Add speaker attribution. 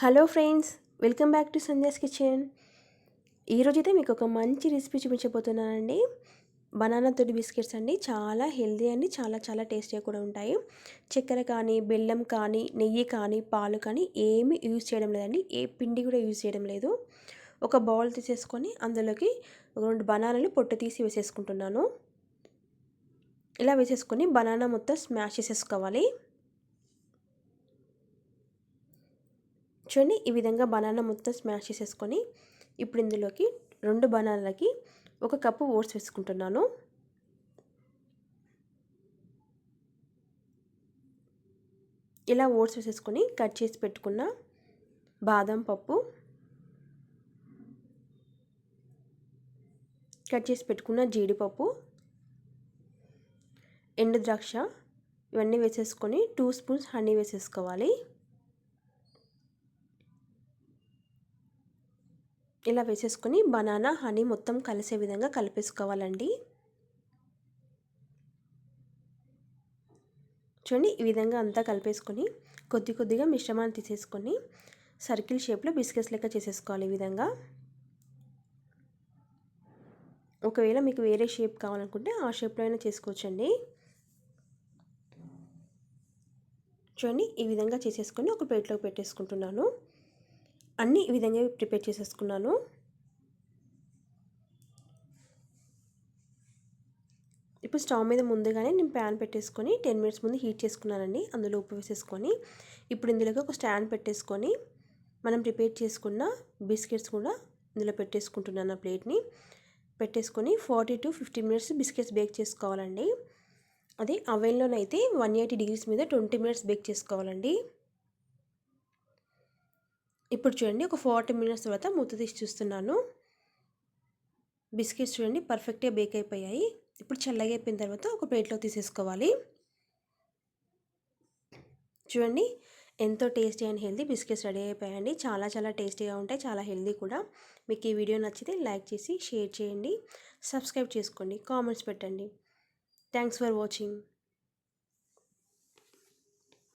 Speaker 1: Hello friends welcome back to Sandhya's kitchen. ఈరోజైతే మీకు ఒక మంచి రెసిపీ చూపించబోతున్నానండి. బనానా తోటి బిస్కెట్స్ అండి చాలా హెల్దీ అండి చాలా చాలా టేస్టీగా కూడా ఉంటాయి. చక్కెర కానీ బెల్లం కానీ నెయ్యి కానీ పాలు కానీ ఏమీ యూజ్ చేయడం లేదండి ఏ పిండి కూడా యూజ్ చేయడం లేదు. ఒక బౌల్ తీసేసుకొని అందులోకి రెండు బనానాలు పొట్టు తీసి వేసేసుకుంటున్నాను. ఇలా వేసేసుకొని బనానా మొత్తం స్మాష్ చేసేసుకోవాలి. చూడండి ఈ విధంగా బనానా మొత్తం స్మాష్ చేసేసుకొని ఇప్పుడు ఇందులోకి రెండు బనానాలకి ఒక కప్పు ఓట్స్ వేసుకుంటున్నాను. ఇలా ఓట్స్ వేసేసుకొని కట్ చేసి పెట్టుకున్న బాదం పప్పు కట్ చేసి పెట్టుకున్న జీడిపప్పు ఎండు ద్రాక్ష ఇవన్నీ వేసేసుకొని టూ స్పూన్స్ హనీ వేసేసుకోవాలి. ఇలా వేసేసుకొని బనానా హనీ మొత్తం కలిసే విధంగా కలిపేసుకోవాలండి. చూడండి ఈ విధంగా అంతా కలిపేసుకొని కొద్ది కొద్దిగా మిశ్రమాన్ని తీసేసుకొని సర్కిల్ షేప్లో బిస్కెట్స్ లెక్క చేసేసుకోవాలి ఈ విధంగా. ఒకవేళ మీకు వేరే షేప్ కావాలనుకుంటే ఆ షేప్లో అయినా చేసుకోవచ్చండి. చూడండి ఈ విధంగా చేసేసుకొని ఒక ప్లేట్లోకి పెట్టేసుకుంటున్నాను. అన్నీ ఈ విధంగా ప్రిపేర్ చేసేసుకున్నాను. ఇప్పుడు స్టవ్ మీద ముందుగానే నేను ప్యాన్ పెట్టేసుకొని టెన్ మినిట్స్ ముందు హీట్ చేసుకున్నానండి. అందులో ఉప్పు వేసేసుకొని ఇప్పుడు ఇందులోకి ఒక స్టాండ్ పెట్టేసుకొని మనం ప్రిపేర్ చేసుకున్న బిస్కెట్స్ కూడా ఇందులో పెట్టేసుకుంటున్నాను ఆ ప్లేట్ని. పెట్టేసుకొని forty to fifty minutes biscuits bake చేసుకోవాలండి. అది అవెన్లోనైతే వన్ ఎయిటీ డిగ్రీస్ మీద ట్వంటీ మినిట్స్ బేక్ చేసుకోవాలండి. ఇప్పుడు చూడండి ఒక ఫార్టీ మినిట్స్ తర్వాత మూత తీసి చూస్తున్నాను. బిస్కెట్స్ చూడండి పర్ఫెక్ట్గా బేక్ అయిపోయాయి. ఇప్పుడు చల్లగా అయిపోయిన తర్వాత ఒక ప్లేట్లో తీసేసుకోవాలి. చూడండి ఎంతో tasty and healthy biscuits ready అయిపోయాయండి. చాలా చాలా టేస్టీగా ఉంటాయి చాలా హెల్దీ కూడా. మీకు ఈ వీడియో నచ్చితే లైక్ చేసి షేర్ చేయండి. సబ్స్క్రైబ్ చేసుకోండి కామెంట్స్ పెట్టండి. Thanks for watching.